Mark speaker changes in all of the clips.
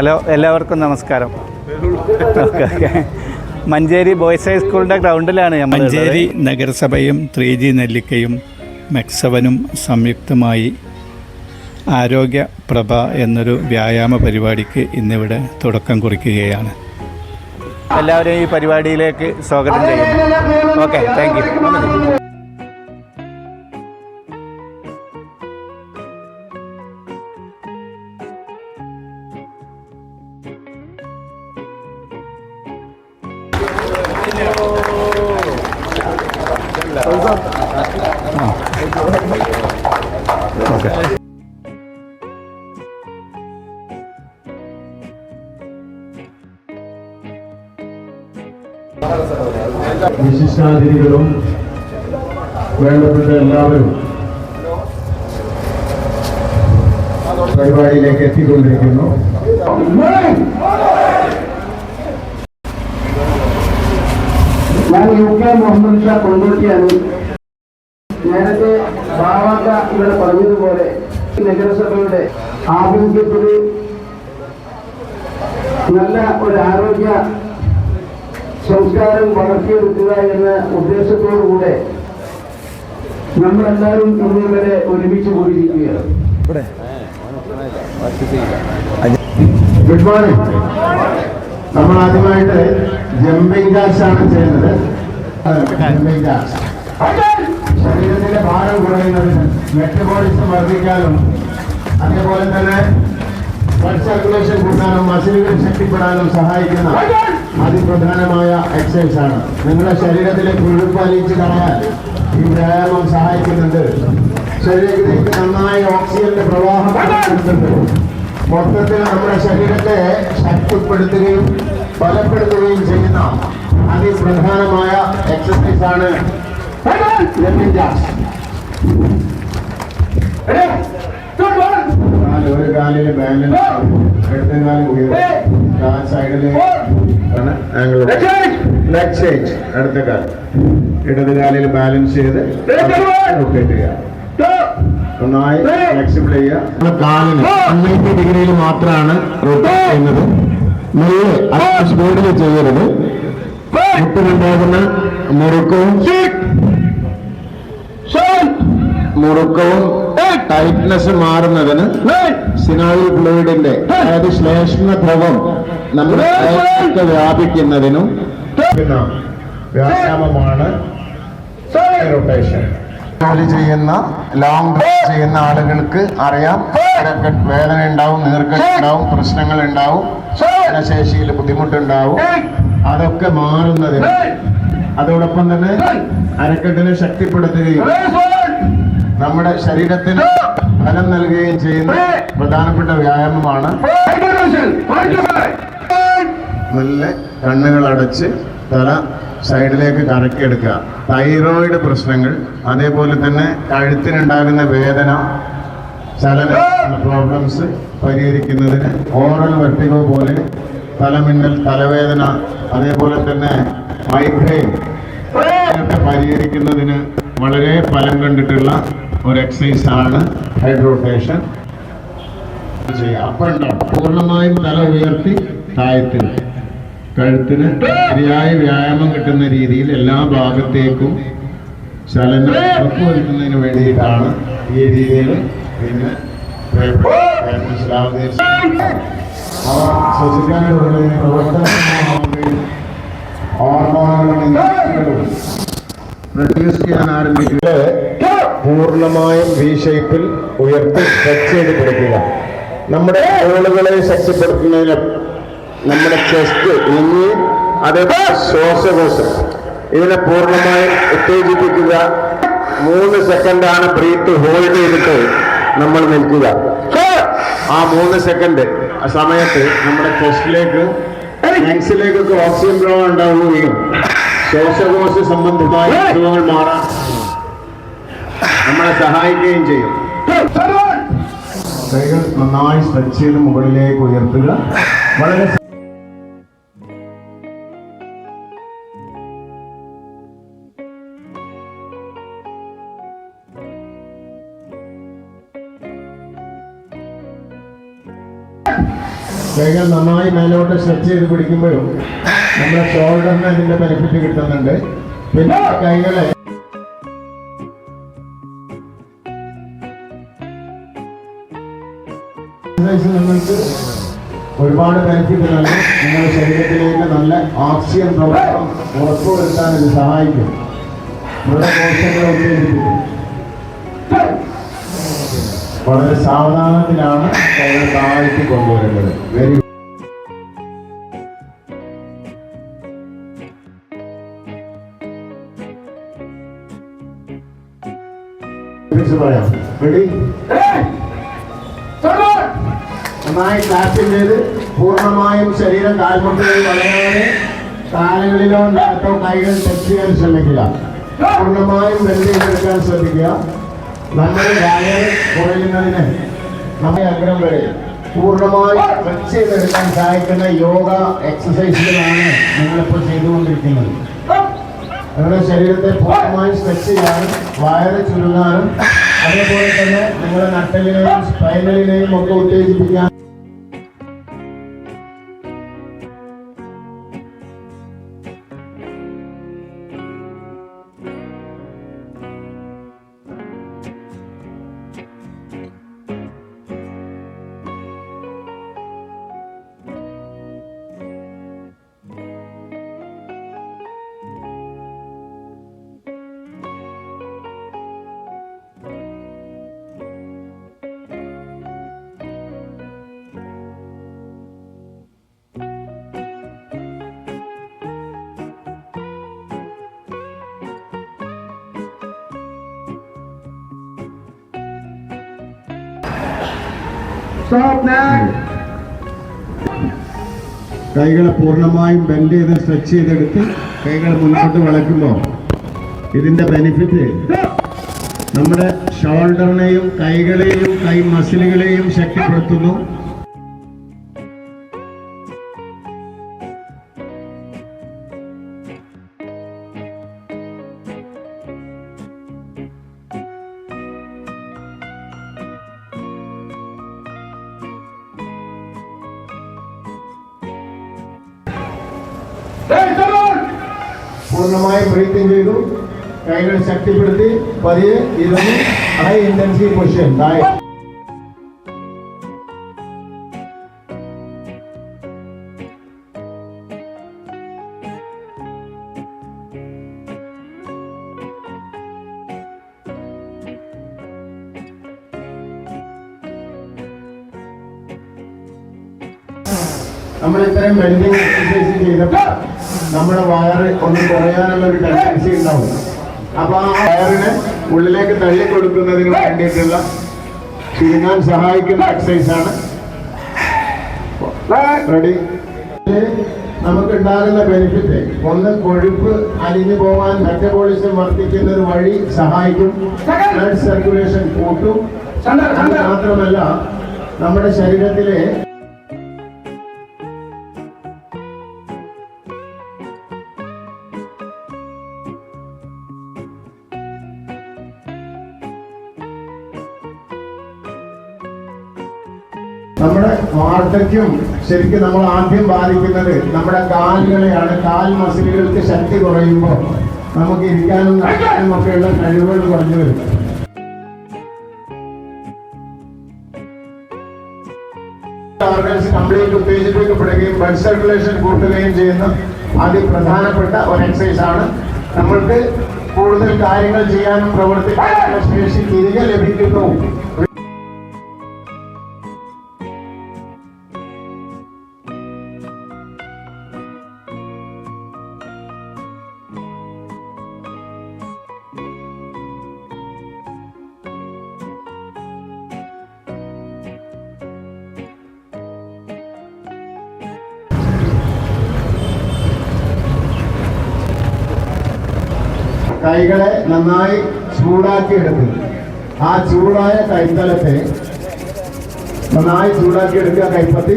Speaker 1: Hello എല്ലാവർക്കും നമസ്കാരം. Okay okay. Manjeri boys ഹൈസ്കൂളിന്റെ ഗ്രൗണ്ടിലാണ്
Speaker 2: മഞ്ചേരി നഗരസഭയും ത്രീ ജി നെല്ലിക്കയും മെക്സവനും സംയുക്തമായി ആരോഗ്യ പ്രഭ എന്നൊരു വ്യായാമ പരിപാടിക്ക് ഇന്നിവിടെ തുടക്കം കുറിക്കുകയാണ്.
Speaker 1: എല്ലാവരെയും ഈ പരിപാടിയിലേക്ക് സ്വാഗതം ചെയ്യുന്നു. ഓക്കെ താങ്ക് ഓക്കെ
Speaker 3: വിശിഷ്ടാതിഥികളും വേണ്ടപ്പെട്ട എല്ലാവരും പരിപാടിയിലേക്ക് എത്തിക്കൊണ്ടിരിക്കുന്നു.
Speaker 4: ഞാൻ യു കെ മുഹമ്മദ് ഷാ കൊണ്ടോട്ടിയാണ്. നേരത്തെ ബാവാക്ക ഇവിടെ പറഞ്ഞതുപോലെ നഗരസഭയുടെ ആഭിമുഖ്യത്തിൽ നല്ല ഒരു ആരോഗ്യ സംസ്കാരം വളർത്തിയെടുക്കുക എന്ന ഉദ്ദേശത്തോടുകൂടെ നമ്മളെല്ലാവരും ഇന്നിവരെ ഒരുമിച്ച് കൂടിയിരിക്കുകയാണ്.
Speaker 3: ഗുഡ് മോർണിംഗ് നമ്മൾ ആദ്യമായിട്ട് ജമ്പിംഗ് ആണ് ചെയ്യുന്നത്. ജമ്പിംഗ് ശരീരത്തിന്റെ ഭാരം കുറയുന്നതിന് മെറ്റബോളിസം വർദ്ധിക്കാനും അതേപോലെ തന്നെ ബ്ലഡ് സർക്കുലേഷൻ കൂട്ടാനും മസിലുകൾ ശക്തിപ്പെടാനും സഹായിക്കുന്ന അതിപ്രധാനമായ എക്സസൈസ് ആണ്. നിങ്ങളുടെ ശരീരത്തിലെ കുഴുപ്പ് അലിയിച്ച് കളയാൻ ഈ വ്യായാമം സഹായിക്കുന്നുണ്ട്. ശരീരത്തിലേക്ക് നന്നായി ഓക്സിജന്റെ പ്രവാഹം മൊത്തത്തിൽ നമ്മുടെ ശരീരത്തെ ശക്തിപ്പെടുത്തുകയും ബലപ്പെടുത്തുകയും ചെയ്യുന്ന അതിപ്രധാനമായ എക്സസൈസ് ആണ് ഒരു കാലിൽ ബാലൻസ് ഇടത്തെ കാലം ഉയർത്തും സൈഡിൽ ആംഗിൾ ലെഗ് ചേഞ്ച് അടുത്ത കാലം. ഇടത് കാലിൽ ബാലൻസ് ചെയ്ത് റൊട്ടേറ്റ് ചെയ്യുക നന്നായി ഫ്ലെക്സിബിൾ ചെയ്യുക. കാലിന് അൺനൈറ്റി ഡിഗ്രിയിൽ മാത്രമാണ് റൊട്ടേറ്റ് ചെയ്യുന്നത്. മെല്ലെ അത്ര സ്പീഡിൽ ചെയ്യരുത്. മുട്ടിലുണ്ടാകുന്ന മുറുക്കവും മുറുക്കവും ടൈറ്റ്നസ് മാറുന്നതിന് സിനോയിൽ ഫ്ലൂയിഡിന്റെ അതായത് ശ്ലേഷ്മ ദ്രവം നമ്മുടെ വ്യാപിക്കുന്നതിനും വ്യായാമമാണ് റൊട്ടേഷൻ ജോലി ചെയ്യുന്ന ലോങ് ഡ്രൈവ് ചെയ്യുന്ന ആളുകൾക്ക് അറിയാം. വേദന ഉണ്ടാവും നീർക്കെട്ട് ഉണ്ടാവും പ്രശ്നങ്ങൾ ഉണ്ടാവും ശേഷിയിൽ ബുദ്ധിമുട്ടുണ്ടാവും. അതൊക്കെ മാറുന്നതിന് അതോടൊപ്പം തന്നെ അരക്കെട്ടിനെ ശക്തിപ്പെടുത്തുകയും നമ്മുടെ ശരീരത്തിന് ഫലം നൽകുകയും ചെയ്യുന്ന പ്രധാനപ്പെട്ട വ്യായാമമാണ് നല്ല കണ്ണുകൾ അടച്ച് തല സൈഡിലേക്ക് കറക്കിയെടുക്കുക തൈറോയിഡ് പ്രശ്നങ്ങൾ അതേപോലെ തന്നെ കഴുത്തിനുണ്ടാകുന്ന വേദന ചലന പ്രോബ്ലംസ് പരിഹരിക്കുന്നതിന് ഓറൽ വെർട്ടിഗോ പോലെ തലമിന്നൽ തലവേദന അതേപോലെ തന്നെ മൈഗ്രെയിൻ പരിഹരിക്കുന്നതിന് വളരെ ഫലം കണ്ടിട്ടുള്ള ഒരു എക്സസൈസ് ആണ് ഹൈഡ്രോട്ടേഷൻ ചെയ്യുക അപ്പൊ ഉണ്ടാവും പൂർണമായും തല ഉയർത്തി താഴ്ത്തുക കഴുത്തിന് ശരിയായ വ്യായാമം കിട്ടുന്ന രീതിയിൽ എല്ലാ ഭാഗത്തേക്കും ചലനം ഉറപ്പുവരുത്തുന്നതിന് വേണ്ടിയിട്ടാണ് ഈ രീതിയിൽ പിന്നെ ചെയ്യാൻ പൂർണമായും വി ഷേപ്പിൽ ഉയർത്തി സ്ട്രെച്ച് ചെയ്ത് കൊടുക്കുക. നമ്മുടെ ആളുകളെ ശക്തിപ്പെടുത്തുന്നതിന് നമ്മുടെ ചെസ്റ്റ് ഇനി അതേപോലെ ശ്വാസകോശം. ഇതിനെ പൂർണമായും ഉത്തേജിപ്പിക്കുക. മൂന്ന് സെക്കൻഡാണ് ബ്രീത്ത് ഹോൾഡ് ചെയ്തിട്ട് നമ്മൾ നിൽക്കുക. ആ മൂന്ന് സെക്കൻഡ് ആ സമയത്ത് നമ്മുടെ ചെസ്റ്റിലേക്ക് ലങ്സിലേക്കൊക്കെ ഓക്സിജൻ പ്രവാഹം ഉണ്ടാവുകയും ശ്വാസകോശ സംബന്ധമായ അസുഖങ്ങൾ മാറാൻ നമ്മളെ സഹായിക്കുകയും ചെയ്യും. കൈകൾ നന്നായി സ്ട്രെച്ച് ചെയ്ത് മുകളിലേക്ക് ഉയർത്തുക. വളരെ കൈകൾ നന്നായി മേലോട്ട് സ്ട്രെച്ച് ചെയ്ത് പിടിക്കുമ്പോഴും നമ്മുടെ ഷോൾഡറിന് അതിന്റെ ബെനിഫിറ്റ് കിട്ടുന്നുണ്ട്. പിന്നെ കൈകളെ നിങ്ങൾക്ക് ഒരുപാട് ബെനിഫിറ്റ് നൽകും. നിങ്ങളുടെ ശരീരത്തിലേക്ക് നല്ല ഓക്സിജൻ പ്രവർത്തനം ഉറപ്പുവരുത്താൻ ഇത് സഹായിക്കും. നമ്മുടെ കോശങ്ങളെ ഉത്തേജിപ്പിക്കും വളരെ സാവധാനത്തിലാണ് കൈകൾ താഴ്ത്തി കൊണ്ടുവരേണ്ടത്. വെരി പറയാം. റെഡി നന്നായി ക്ലാപ്പിംഗ് ചെയ്ത് പൂർണമായും ശരീരം കാൽമുട്ടുകളിൽ വളരാതെ കാലുകളിലോ നാട്ടോ കൈകൾ ടച്ച് ചെയ്യാൻ ശ്രമിക്കുക പൂർണമായും ചെയ്തെടുക്കാൻ ശ്രദ്ധിക്കുക നമ്മുടെ വയർ കുറയുന്നതിന് നമ്മുടെ അഗ്രം വരെ പൂർണമായി ചെയ്തെടുക്കാൻ സഹായിക്കുന്ന യോഗ എക്സസൈസുകളാണ് നിങ്ങളിപ്പോൾ ചെയ്തുകൊണ്ടിരിക്കുന്നത്. നിങ്ങളുടെ ശരീരത്തെ പൂർണമായും സ്ട്രെച്ച് ചെയ്യാനും വയറ് ചുരുങ്ങാനും അതേപോലെ തന്നെ നിങ്ങളുടെ നട്ടലിനെയും സ്പൈനലിനെയും ഒക്കെ ഉത്തേജിപ്പിക്കാൻ കൈകളെ പൂർണമായും ബെൻഡ് ചെയ്ത് സ്ട്രെച്ച് ചെയ്തെടുത്ത് കൈകൾ മുൻപോട്ട് വളയ്ക്കുമ്പോൾ ഇതിന്റെ ബെനിഫിറ്റ് നമ്മുടെ ഷോൾഡറിനെയും കൈകളെയും കൈ മസിലുകളെയും ശക്തിപ്പെടുത്തുന്നു. ബ്രീത്തിങ് ചെയ്തു. കൈകൾ ശക്തിപ്പെടുത്തി. പതിയെ ഇരുന്ന് ഹൈ ഇന്റൻസീവ് പൊസിഷൻ താഴെ നമ്മൾ ബെൻഡിങ് എക്സസൈസ് ചെയ്തപ്പോൾ നമ്മുടെ വയറ് ഒന്ന് കുറയാനുള്ള ഒരു ടെൻഡൻസി ഉണ്ടാവും. അപ്പൊ ആ വയറിനെ ഉള്ളിലേക്ക് തള്ളി കൊടുക്കുന്നതിന് വേണ്ടിയിട്ടുള്ള ചുരുങ്ങാൻ സഹായിക്കുന്ന എക്സസൈസ് ആണ്. റെഡി നമുക്ക് ഉണ്ടാകുന്ന ബെനിഫിറ്റ് ഒന്ന് കൊഴുപ്പ് അലിഞ്ഞു പോവാൻ മെറ്റബോളിസം വർദ്ധിക്കുന്നത് വഴി സഹായിക്കും. ബ്ലഡ് സർക്കുലേഷൻ കൂട്ടും. മാത്രമല്ല നമ്മുടെ ശരീരത്തിലെ വാർദ്ധക്യം ശരിക്കും നമ്മൾ ആദ്യം ബാധിക്കുന്നത് നമ്മുടെ കാലുകളെയാണ്. കാൽ മസിലുകൾക്ക് ശക്തി കുറയുമ്പോൾ നമുക്ക് ഇരിക്കാനും നടക്കാനും ഒക്കെയുള്ള കഴിവുകൾ കുറഞ്ഞു വരും. കംപ്ലീറ്റ് ഉത്തേജിപ്പിക്കപ്പെടുകയും ബ്ലഡ് സർക്കുലേഷൻ കൂട്ടുകയും ചെയ്യുന്ന അതിപ്രധാനപ്പെട്ട ഒരു എക്സസൈസ് ആണ്. നമ്മൾക്ക് കൂടുതൽ കാര്യങ്ങൾ ചെയ്യാനും പ്രവർത്തിക്കാനുള്ള ശേഷി തിരികെ ലഭിക്കുന്നു. കൈകളെ നന്നായി ചൂടാക്കി എടുത്ത് ആ ചൂടായ കൈത്തലത്തെ നന്നായി ചൂടാക്കി എടുക്കുക കൈപ്പത്തി.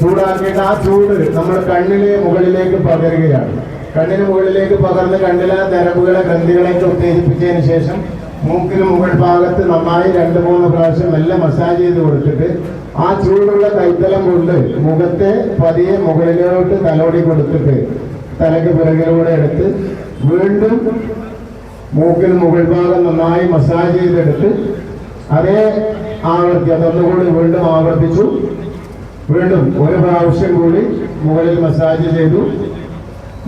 Speaker 3: ചൂടാക്കിയിട്ട് ആ ചൂട് നമ്മുടെ കണ്ണിലെ മുകളിലേക്ക് പകരുകയാണ്. കണ്ണിന് മുകളിലേക്ക് പകർന്ന് കണ്ണിലെ ഞരമ്പുകളെ ഗ്രന്ഥികളെയൊക്കെ ഉത്തേജിപ്പിച്ചതിന് ശേഷം മൂക്കിന് മുകൾ ഭാഗത്ത് നന്നായി രണ്ട് മൂന്ന് പ്രാവശ്യം നല്ല മസാജ് ചെയ്ത് കൊടുത്തിട്ട് ആ ചൂടുള്ള കൈത്തലം കൊണ്ട് മുഖത്തെ പതിയെ മുകളിലോട്ട് തലോടി കൊടുത്തിട്ട് തലക്ക് പിറകിലൂടെ എടുത്ത് വീണ്ടും മൂക്കിന് മുകൾ ഭാഗം നന്നായി മസാജ് ചെയ്തെടുത്ത് അതേ ആവർത്തി അതൊന്നുകൂടി വീണ്ടും ആവർത്തിച്ചു. വീണ്ടും ഒരു പ്രാവശ്യം കൂടി മുകളിൽ മസാജ് ചെയ്തു.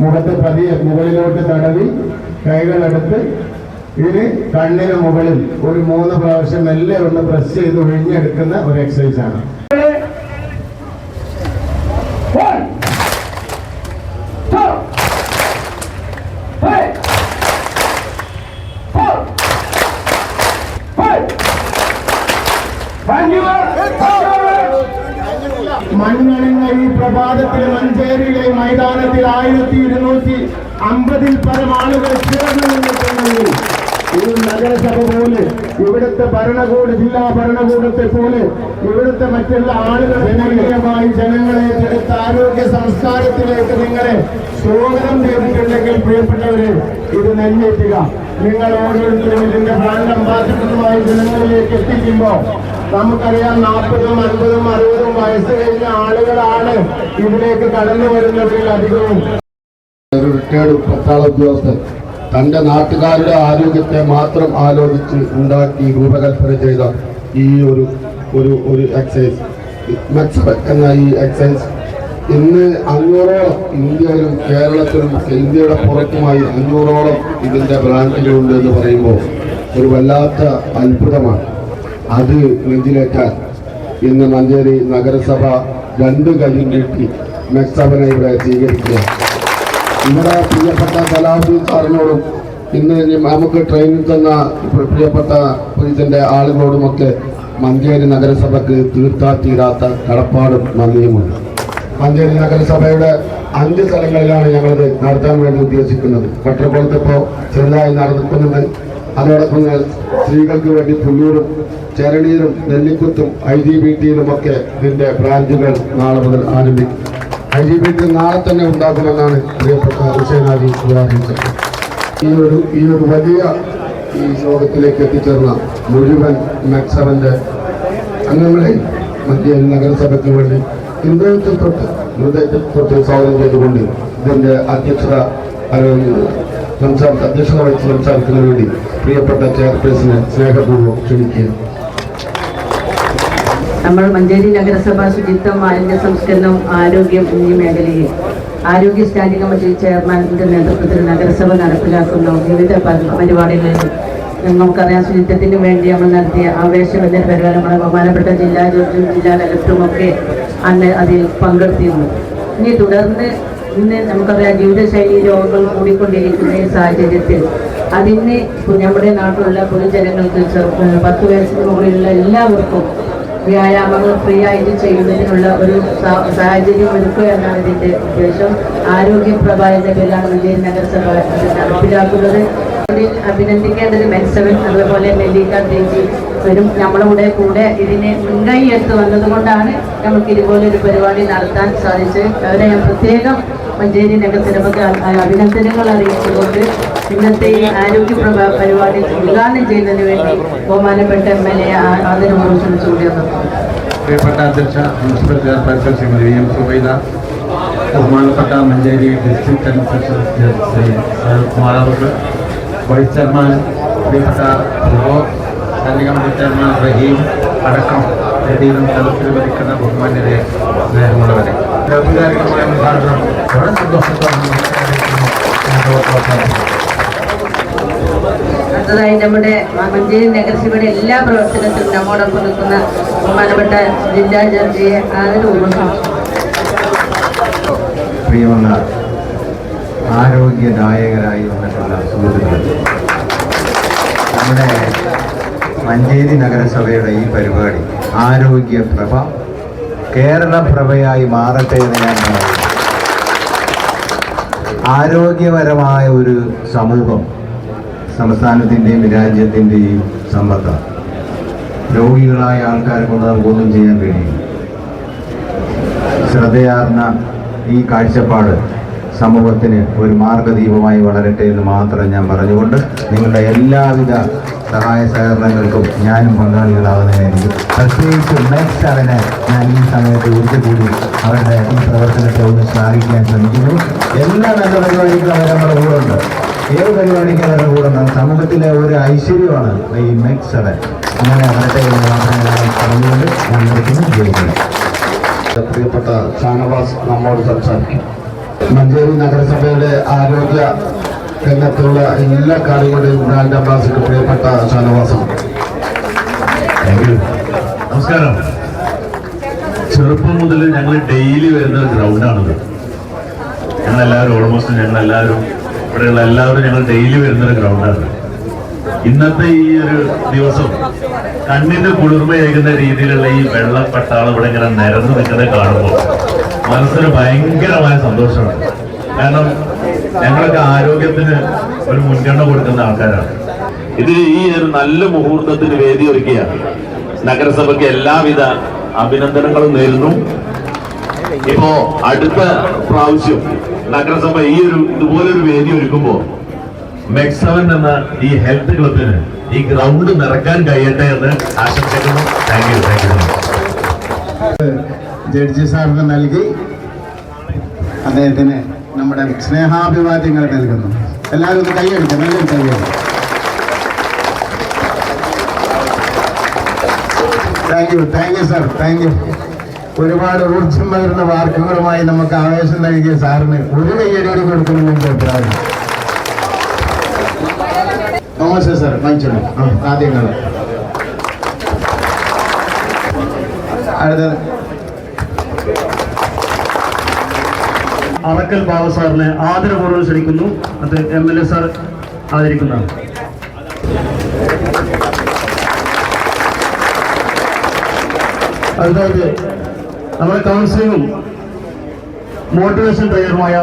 Speaker 3: മുഖത്ത് പതിയെ മുകളിലോട്ട് തടവി കൈകളെടുത്ത് ഇനി കണ്ണിന് മുകളിൽ ഒരു മൂന്ന് പ്രാവശ്യം മെല്ലെ ഒന്ന് പ്രസ് ചെയ്ത് ഒഴിഞ്ഞെടുക്കുന്ന ഒരു എക്സസൈസ് ആണ്
Speaker 4: One, two, three, four, five. Thank you.
Speaker 3: മണ്ണണിഞ്ഞ ഈ പ്രഭാതത്തിൽ മഞ്ചേരിയിലെ മൈതാനത്തിൽ ആയിരത്തി ഇരുന്നൂറ്റി അമ്പതിൽ പരം ആളുകൾ ചേർന്ന് നിന്നിട്ടുണ്ടെങ്കിൽ ഈ നഗരസഭ പോലെ ഇവിടുത്തെ ഭരണകൂട ജില്ലാ ഭരണകൂടത്തെ പോലെ ഇവിടുത്തെ മറ്റുള്ള ആളുകൾ ജനകീയമായി ജനങ്ങളെ ഏറ്റെടുത്ത ആരോഗ്യ സംസ്കാരത്തിലേക്ക് നിങ്ങളെ സ്വാഗതം ചെയ്തിട്ടുണ്ടെങ്കിൽ പ്രിയപ്പെട്ടവരെ ഇത് നെഞ്ഞേറ്റുക. നിങ്ങൾ ഓരോരുത്തരും ഇതിന്റെ ബ്രാൻഡ് അംബാസിഡറുമായി ജനങ്ങളിലേക്ക് എത്തിക്കുമ്പോൾ നമുക്കറിയാം നാൽപ്പതും അൻപതും അറുപതും വയസ്സ് കഴിഞ്ഞ ആളുകളാണ് ഇതിലേക്ക് കടന്നു വരുന്നതിൽ അധികവും
Speaker 5: റിട്ടയർഡ് പട്ടാള ഉദ്യോഗസ്ഥൻ തന്റെ നാട്ടുകാരുടെ ആരോഗ്യത്തെ മാത്രം ആലോചിച്ച് ഉണ്ടാക്കി രൂപകൽപ്പന ചെയ്ത ഈ ഒരു ഒരു ഒരു എക്സൈസ് മെക്സബ് എന്ന ഈ എക്സസൈസ് ഇന്ന് അഞ്ഞൂറോളം ഇന്ത്യയിലും കേരളത്തിലും ഇന്ത്യയുടെ പുറത്തുമായി അഞ്ഞൂറോളം ഇതിന്റെ ബ്രാൻഡുകളുണ്ട് എന്ന് പറയുമ്പോൾ ഒരു വല്ലാത്ത അത്ഭുതമാണ്. അത് നെഞ്ചിലേറ്റാൻ ഇന്ന് മഞ്ചേരി നഗരസഭ രണ്ട് കൈയും നീട്ടി മെക്സബനെ ഇവിടെ സ്വീകരിക്കുകയാണ് ഇവിടെ പ്രിയപ്പെട്ട കലാഭി സാറിനോടും ഇന്ന് ഇനി നമുക്ക് ട്രെയിനിൽ തന്ന പ്രിയപ്പെട്ട ഇതിന്റെ ആളുകളോടുമൊക്കെ മഞ്ചേരി നഗരസഭയ്ക്ക് തീർത്താ തീരാത്ത കടപ്പാടും നന്ദിയുമുണ്ട്. മഞ്ചേരി നഗരസഭയുടെ അഞ്ച് സ്ഥലങ്ങളിലാണ് ഞങ്ങളിത് നടത്താൻ വേണ്ടി ഉദ്ദേശിക്കുന്നത്. പട്ടണക്കുളത്ത് ഇപ്പോൾ ചെറുതായി നടക്കുന്നുണ്ട് അതോടൊപ്പം സ്ത്രീകൾക്ക് വേണ്ടി പുല്ലൂരും ചെരണിയിലും നെല്ലിക്കുത്തും ഐ ജി ബി ടിയിലുമൊക്കെ ഇതിന്റെ ബ്രാഞ്ചുകൾ നാളെ മുതൽ ആരംഭിക്കും. ഐ നാളെ തന്നെ ഉണ്ടാകുമെന്നാണ് പ്രിയപ്പെട്ട ഹുസൈനാജി അറിയിച്ചത് ഈ ഒരു ഈ ഒരു വലിയ ഈ ലോകത്തിലേക്ക് എത്തിച്ചേർന്ന മുഴുവൻ മെക്സവന്റെ അംഗങ്ങളെ മധ്യ നഗരസഭയ്ക്ക് വേണ്ടി ഹൃദയത്തിൽ തൊട്ട് ഹൃദയത്തിൽ തൊട്ട് സ്വാഗതം ചെയ്തുകൊണ്ട് ഇതിന്റെ അധ്യക്ഷത സംസാരിച്ച അധ്യക്ഷത വഹിച്ച് സംസാരിക്കുന്നതിന് വേണ്ടി പ്രിയപ്പെട്ട ചെയർപേഴ്സണെ സ്നേഹപൂർവം ക്ഷണിക്കുക
Speaker 6: നമ്മൾ മഞ്ചേരി നഗരസഭ ശുചിത്വം മാലിന്യ സംസ്കരണം ആരോഗ്യം എന്നീ മേഖലയിൽ ആരോഗ്യ സ്റ്റാൻഡിംഗ് കമ്മിറ്റി ചെയർമാന്റെ നേതൃത്വത്തിൽ നഗരസഭ നടപ്പിലാക്കുന്ന വിവിധ പരിപാടികളിൽ നമുക്കറിയാം ശുചിത്വത്തിന് വേണ്ടി നമ്മൾ നടത്തിയ ആവേശമെന്ന പരിപാടി നമ്മളെ ബഹുമാനപ്പെട്ട ജില്ലാ ജഡ്ജും ജില്ലാ കലക്ടറും ഒക്കെ അന്ന് അതിൽ പങ്കെടുത്തിരുന്നു. ഇനി തുടർന്ന് ഇന്ന് നമുക്കറിയാം ജീവിതശൈലി രോഗങ്ങൾ കൂടിക്കൊണ്ടിരിക്കുന്ന ഈ സാഹചര്യത്തിൽ അതിന് നമ്മുടെ നാട്ടിലുള്ള പൊതുജനങ്ങൾക്ക് പത്ത് വയസ്സിന് മുകളിലുള്ള എല്ലാവർക്കും വ്യായാമങ്ങൾ ഫ്രീ ആയിട്ട് ചെയ്യുന്നതിനുള്ള ഒരു സാഹചര്യം ഒരുക്കുക എന്നാണ് ഇതിന്റെ ഉദ്ദേശം. ആരോഗ്യപ്രഭ എന്ന പേരിലാണ് വിജയ നഗരസഭ നടപ്പിലാക്കുന്നത്. അതിൽ അഭിനന്ദിക്കേണ്ടത് മെൻസവൻ അതുപോലെ നെല്ലിക്ക ദേവി വരും. നമ്മളുടെ കൂടെ ഇതിനെ മുൻകൈ എടുത്ത് വന്നതുകൊണ്ടാണ് നമുക്ക് ഇതുപോലെ ഒരു പരിപാടി നടത്താൻ സാധിച്ചത്. അവരെ ഞാൻ പ്രത്യേകം മഞ്ചേരി നഗരസഭയ്ക്ക് അഭിനന്ദനങ്ങൾ അറിയിച്ചുകൊണ്ട് ഇന്നത്തെ ഈ ആരോഗ്യ പരിപാടി ഉദ്ഘാടനം ചെയ്യുന്നതിന് വേണ്ടി ബഹുമാനപ്പെട്ട എം എൽ എ ആദരപൂർവം ക്ഷണിച്ചുകൊണ്ട്
Speaker 7: പ്രിയപ്പെട്ട അധ്യക്ഷ municipal chairperson Shrimati M Zubaida ബഹുമാനപ്പെട്ട മഞ്ചേരി ഡിസ്ട്രിക്ട് അഡ്മിനിസ്ട്രേഷൻ ശ്രീ കുമാർ അവർക്ക് വൈസ് ചെയർമാൻ പ്രിയപ്പെട്ട സ്റ്റാൻഡിംഗ് കമ്മിറ്റി ചെയർമാൻ റഹീം അടക്കം വേദിയിലും തലത്തിൽ ഇരിക്കുന്ന ബഹുമാന്യരെ സ്നേഹമുള്ളവരെ ഔപചാരികമായ ഉദ്ഘാടനം വളരെ സന്തോഷത്തോടെ.
Speaker 6: അടുത്തതായി നമ്മുടെ മഞ്ചേരി നഗരസഭയുടെ എല്ലാ പ്രവർത്തനത്തിലും നമ്മോടൊപ്പം നിൽക്കുന്ന ബഹുമാനപ്പെട്ട ജില്ലാ ജഡ്ജിയെ ആദരപൂർവം
Speaker 7: പ്രിയമുള്ള ആരോഗ്യദായകരായി വന്നിട്ടുള്ള സുഹൃത്തുക്കൾ നമ്മുടെ മഞ്ചേരി നഗരസഭയുടെ ഈ പരിപാടി ആരോഗ്യപ്രഭ കേരളപ്രഭയായി മാറട്ടെ എന്ന് ഞാൻ പറയുന്നു ആരോഗ്യപരമായ ഒരു സമൂഹം സംസ്ഥാനത്തിന്റെയും രാജ്യത്തിന്റെയും സമ്പത്താണ് രോഗികളായ ആൾക്കാരെ കൊണ്ട് നമുക്കൊന്നും ചെയ്യാൻ കഴിയും ശ്രദ്ധയാർന്ന ഈ കാഴ്ചപ്പാട് സമൂഹത്തിന് ഒരു മാർഗദീപമായി വളരട്ടെ എന്ന് മാത്രം ഞാൻ പറഞ്ഞുകൊണ്ട് നിങ്ങളുടെ എല്ലാവിധ
Speaker 8: സഹായ സഹകരണങ്ങൾക്കും ഞാനും പങ്കാളികളാവുന്നതായിരിക്കും പ്രത്യേകിച്ച് നെക്സ്റ്റ് അവനെ ഞാൻ ഈ സമയത്ത് ഉച്ചകൂടി കൂടി അവരുടെ ഈ പ്രവർത്തനത്തെ ഒന്ന് ശ്ലാഘിക്കാൻ ശ്രമിക്കുന്നു. എല്ലാ നല്ല പരിപാടിക്കും അവരെ നമ്മുടെ കൂടെ ഉണ്ട്. ഏത് പരിപാടിക്കാരുടെ കൂടെ സമൂഹത്തിലെ ഒരു ഐശ്വര്യമാണ് ഈ മെക് സെവൻ. അങ്ങനെ അവരുടെ പറഞ്ഞുകൊണ്ട് ഞാൻ നിർത്തുന്നു ജയിക്കുന്നു
Speaker 5: പ്രിയപ്പെട്ട ഷാനവാസ് നമ്മോട് സംസാരിക്കും. മഞ്ചേരി നഗരസഭയുടെ ആരോഗ്യ രംഗത്തുള്ള എല്ലാ കാര്യങ്ങളുടെയും ബ്രാൻഡ് അംബാസിഡർ പ്രിയപ്പെട്ട ഷാനവാസാണ്.
Speaker 9: നമസ്കാരം. ചെറുപ്പം മുതൽ ഞങ്ങൾ ഡെയിലി വരുന്ന ഗ്രൗണ്ടാണിത് ഞങ്ങളെല്ലാവരും ഓൾമോസ്റ്റ് ഞങ്ങളെല്ലാവരും ഇവിടെയുള്ള എല്ലാവരും ഞങ്ങൾ ഡെയിലി വരുന്നൊരു ഗ്രൗണ്ടാണ് ഇന്നത്തെ ഈ ഒരു ദിവസം കണ്ണിന് കുളിർമയേകുന്ന രീതിയിലുള്ള ഈ വെള്ളപ്പട്ടാളം ഇവിടെ ഇങ്ങനെ നിരന്നു നിൽക്കുന്നത് കാണുമ്പോൾ മനസ്സിന് ഭയങ്കരമായ സന്തോഷമാണ്. കാരണം ഞങ്ങളൊക്കെ ആരോഗ്യത്തിന് ഒരു മുൻഗണന കൊടുക്കുന്ന ആൾക്കാരാണ്. ഇത് ഈ ഒരു നല്ല മുഹൂർത്തത്തിന് വേദി ഒരുക്കുകയാണ് നഗരസഭയ്ക്ക് എല്ലാവിധ അഭിനന്ദനങ്ങളും നേരുന്നു. ഇപ്പോ അടുത്ത പ്രാവശ്യം നഗരസഭ ഈ ഒരു ഇതുപോലൊരു വേദി ഒരുക്കുമ്പോ മെക്സവൻ എന്ന ഈ ഹെൽത്ത് ക്ലബിന് ഈ ഗ്രൗണ്ട് നിറക്കാൻ കഴിയട്ടെ എന്ന് ആശംസിക്കുന്നു. Thank you thank you
Speaker 3: judge സാറിന് നൽകി. അദ്ദേഹത്തിന് നമ്മുടെ സ്നേഹാഭിവാദ്യങ്ങൾ നൽകുന്നു. എല്ലാവരും ഒന്ന് കൈയടിക്കാം നല്ലൊരു കൈയടിക്കും. Thank you thank you sir thank you ഒരുപാട് ഊർജം പകരുന്ന വാർക്കുകളുമായി നമുക്ക് ആവേശം നൽകിയ സാറിന് ഒരു കയ്യടി കൊടുക്കണമെന്ന് അഭിപ്രായം. നമസ്തേ സാർ വാങ്ങിച്ചോളൂ. ആദ്യങ്ങൾ അടുത്തത്
Speaker 10: അറക്കൽ ബാബു സാറിനെ ആദരപൂർവം ക്ഷണിക്കുന്നു. അത് എം എൽ എ സാർ ആദരിക്കുന്നതാണ്. അടുത്തത് നമ്മുടെ കൗൺസിലിംഗും മോട്ടിവേഷൻ ട്രെയിനറുമായ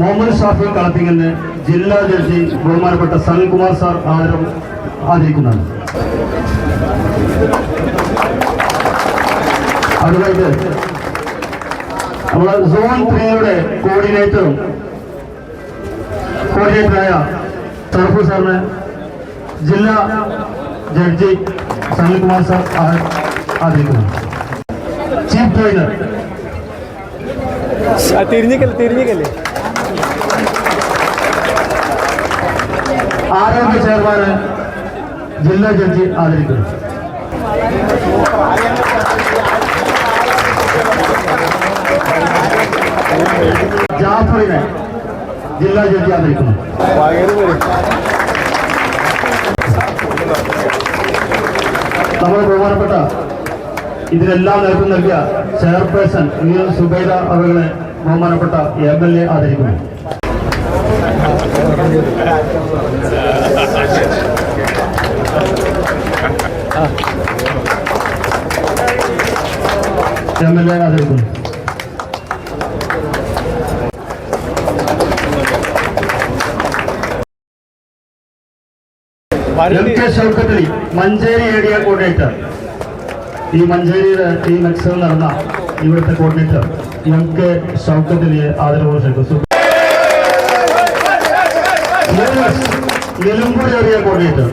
Speaker 10: മുഹമ്മദ് ഷാഫി കളത്തിങ്ങിന് ജില്ലാ ജഡ്ജി ബഹുമാനപ്പെട്ട സനൽകുമാർ സാർ ആദരം ആദരിക്കുന്നതാണ്. അടുത്തായിട്ട് നമ്മുടെ സോൺ ത്രീയുടെ കോർഡിനേറ്ററും കോർഡിനേറ്ററായ തറഫു സാറിന് ജില്ലാ ജഡ്ജി സനിൽകുമാർ സാർ ആദരിക്കുന്നതാണ്. ആദരിക്കുന്നു ചീഫ് ട്രെയിനർ
Speaker 1: തിരിഞ്ഞിക്കല്ലേ തിരിഞ്ഞിക്കല്ലേ
Speaker 10: ആരോഗ്യ ചെയർമാന് ജില്ലാ ജഡ്ജി ആദരിക്കുന്നു ജാഫറിനെ ജില്ലാ ജഡ്ജി ആദരിക്കുന്നു നമ്മുടെ ബഹുമാനപ്പെട്ട ഇതിനെല്ലാം നേതൃത്വം നൽകിയ ചെയർപേഴ്സൺ വി എം സുബൈദ അവകളെ ബഹുമാനപ്പെട്ട എം എൽ എ ആദരിക്കുന്നു. എം എൽ എ ആദരിക്കുന്നു. M K Shoukathali Manjeri area coordinator ഈ മഞ്ചേരിയുടെ ഈ മത്സരം നടന്ന ഇവിടുത്തെ കോർഡിനേറ്റർ എം കെ ഷൗക്കത്തലിയെ ആദരവ് കോർഡിനേറ്റർ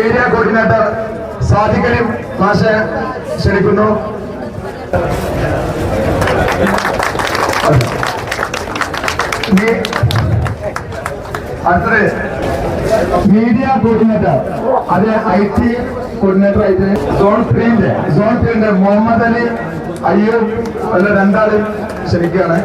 Speaker 10: ഏരിയ കോർഡിനേറ്റർ സാധിക്കലും മാഷെ ക്ഷണിക്കുന്നു. അത്ര മീഡിയ കോർഡിനേറ്റർ അത് ഐ ടി കോർഡിനേറ്റർ ആയിട്ട് സോൺ ത്രീന്റെ സോൺ ത്രീന്റെ മുഹമ്മദ് അലി അയ്യൂബ് അല്ല രണ്ടാളും ക്ഷണിക്കുകയാണ്.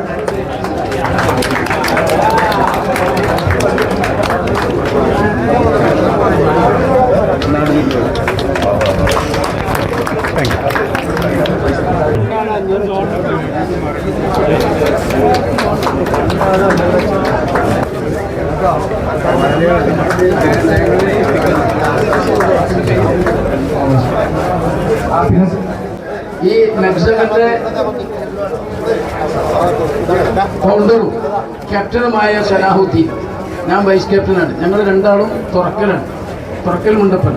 Speaker 10: ഈ മെക്സിക്കന്റെ
Speaker 11: ഫൗണ്ടറും ക്യാപ്റ്റനുമായ സലാഹുദ്ദീൻ. ഞാൻ വൈസ് ക്യാപ്റ്റനാണ് ഞങ്ങൾ രണ്ടാളും തുറക്കലാണ്. തുറക്കൽ മുണ്ടപ്പൻ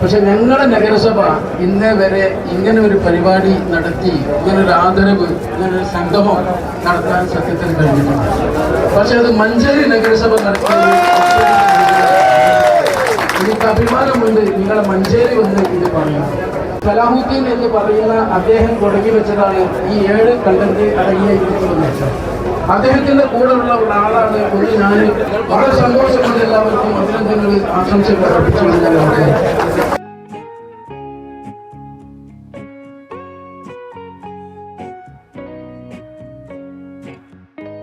Speaker 11: പക്ഷെ ഞങ്ങളുടെ നഗരസഭ ഇന്നേ വരെ ഇങ്ങനെ ഒരു പരിപാടി നടത്തി ഇങ്ങനൊരു ആദരവ് ഇങ്ങനൊരു സംഗമം നടത്താൻ സത്യത്തിൽ കഴിഞ്ഞിട്ടുണ്ട് പക്ഷെ അത് മഞ്ചേരി നഗരസഭ നടത്തി എനിക്ക് അഭിമാനമുണ്ട് നിങ്ങളെ മഞ്ചേരി വന്ന് ഇത് പറയാം സലാഹുദ്ദീൻ എന്ന് പറയുന്ന അദ്ദേഹം തുടങ്ങി വെച്ചതാണ് ഈ ഏഴ് കണ്ടന്റ് അടങ്ങിയ ഇരുപത്തൊന്ന് അദ്ദേഹത്തിന്റെ കൂടെ ഉള്ള ഒരാളാണ് ഒന്ന് ഞാൻ വളരെ സന്തോഷമുണ്ട് എല്ലാവർക്കും. അഭിനന്ദനങ്ങൾ ആശംസകൾ അർപ്പിച്ചുകൊണ്ട് ഞാൻ.